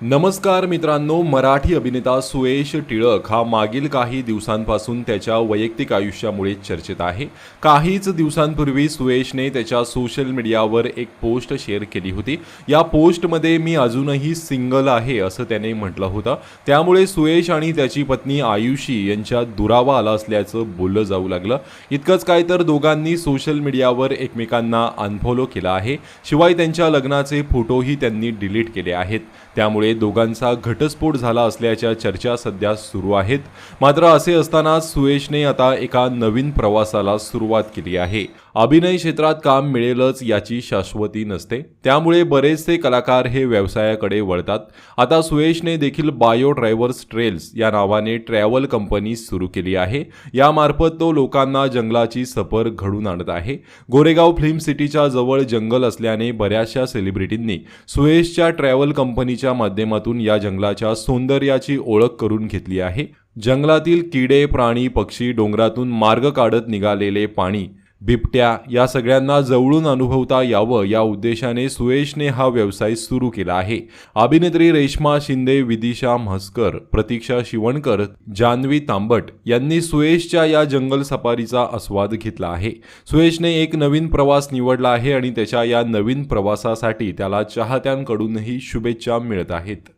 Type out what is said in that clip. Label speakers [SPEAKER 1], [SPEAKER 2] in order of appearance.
[SPEAKER 1] नमस्कार मित्रांनो मराठी अभिनेता सुयश टिळक हा मागील काही दिवसांपासून त्याच्या वैयक्तिक आयुष्यामुळे चर्चेत आहे. काहीच दिवसांपूर्वी सुयशने त्याच्या सोशल मीडियावर एक पोस्ट शेअर केली होती. या पोस्टमध्ये मी अजूनही सिंगल आहे असं त्याने म्हटलं होतं. त्यामुळे सुयश आणि त्याची पत्नी आयुषी यांच्या दुरावा आला असल्याचं बोललं जाऊ लागलं. इतकंच काय तर दोघांनी सोशल मीडियावर एकमेकांना अनफॉलो केला आहे. शिवाय त्यांच्या लग्नाचे फोटोही त्यांनी डिलीट केले आहेत. त्यामुळे दोघांचा घटस्फोट झाला असल्याच्या चर्चा सध्या सुरू आहेत. मात्र असे असताना सुयशने आता एका नवीन प्रवासाला सुरुवात केली आहे. अभिनय क्षेत्रात काम मिळेलच याची शाश्वती नसते. त्यामुळे बरेचसे कलाकार हे व्यवसायाकडे वळतात. आता सुयशने देखील बायो ड्रायव्हर्स ट्रेल्स या नावाने ट्रॅव्हल कंपनी सुरू केली आहे. यामार्फत तो लोकांना जंगलाची सफर घडून आणत आहे. गोरेगाव फिल्म सिटीच्या जवळ जंगल असल्याने बऱ्याचशा सेलिब्रिटींनी सुयशच्या ट्रॅव्हल कंपनीच्या माध्यमातून या जंगलाच्या सौंदर्याची ओळख करून घेतली आहे. जंगलातील किडे प्राणी पक्षी डोंगरातून मार्ग काढत निघालेले पाणी बिबट्या या सगळ्यांना जवळून अनुभवता यावं या उद्देशाने सुयशने हा व्यवसाय सुरू केला आहे. अभिनेत्री रेश्मा शिंदे विदिशा म्हसकर प्रतीक्षा शिवणकर जान्हवी तांबट यांनी सुयशच्या या जंगल सफारीचा आस्वाद घेतला आहे. सुयशने एक नवीन प्रवास निवडला आहे आणि त्याच्या या नवीन प्रवासासाठी त्याला चाहत्यांकडूनही शुभेच्छा मिळत आहेत.